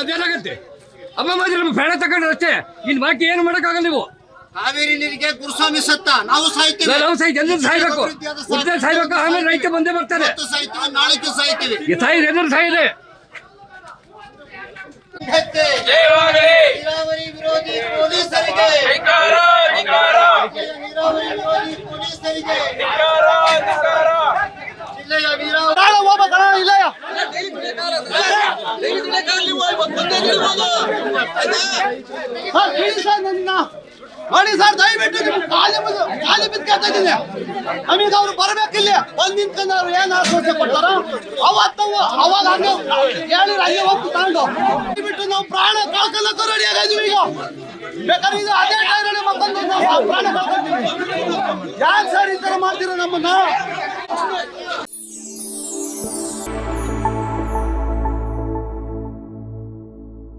ಅದೇನಾಗತ್ತೆ? ಅಮ್ಮ ಮಾತ್ರ ಪ್ರಾಣ ತಗೊಂಡ್ರೆ ಅಷ್ಟೇ. ಇನ್ ಬಾಕಿ ಏನು ಮಾಡೋಕ್ಕಾಗಲ್ಲ ನೀವು. ಕಾವೇರಿ ನೀರಿಗೆ ಗುರುಸ್ವಾಮಿ ಸತ್ತ. ನಾವು ಸಾಯ್ತೀವಿ. ನಾವು ಸಾಯ್ತು ಎಲ್ಲರೂ ಸಾಯ್ಬೇಕು. ಉದ್ದ ಸಾಯ್ಬೇಕು. ಆಮೇಲೆ ರೈತ ಬಂದೇ ಬರ್ತಾರೆ. ಇವತ್ತು ಸಾಯ್ತೀವಿ ನಾಳೆಗೆ ಸಾಯ್ತೀವಿ. ಈ ಸಾಯಿ ಎಲ್ಲರೂ ಸಾಯಿದೆ. ನೀರಾವರಿ ವಿರೋಧಿ ಪೊಲೀಸರಿಗೆ. ನೀರಾವರಿ ವಿರೋಧಿ ಪೊಲೀಸರಿಗೆ. ಜಿಲ್ಲೆಯ ನೀರಾವರಿ ನೋಡಿ ಸರ್, ದಯವಿಟ್ಟು ಖಾಲಿ ಖಾಲಿ ಬಿದ್ದು ಕೇಳ್ತಾ ಇದ್ದೀನಿ. ನಮಗೆ ಅವ್ರು ಬರಬೇಕಿಲ್ಲಿ ಬಂದ್ ನಿಂತ್ಕೊಂಡು ಅವ್ರು ಏನ್ ಆಶ್ವಾಸನೆ ಕೊಡ್ತಾರ? ಅವತ್ತು ಅವಾಗ ಹಂಗೆ ಹೇಳಿ ಹಂಗೆ ಹೋಗ್ತು ತಗೊಂಡು ಬಿಟ್ಟು ನಾವು ಪ್ರಾಣ ಕಳ್ಕೊಳ್ಳೋಕೆ ರೆಡಿ ಆಗಿದ್ವಿ ಈಗ. ಬೇಕಾದ್ರೆ ಇದು ಅದೇ ಟೈರಲ್ಲಿ ಮತ್ತೊಂದು ಪ್ರಾಣ ಕಳ್ಕೊಂತೀವಿ. ಯಾಕೆ ಸರ್ ಈ ತರ ಮಾಡ್ತೀರ ನಮ್ಮನ್ನ?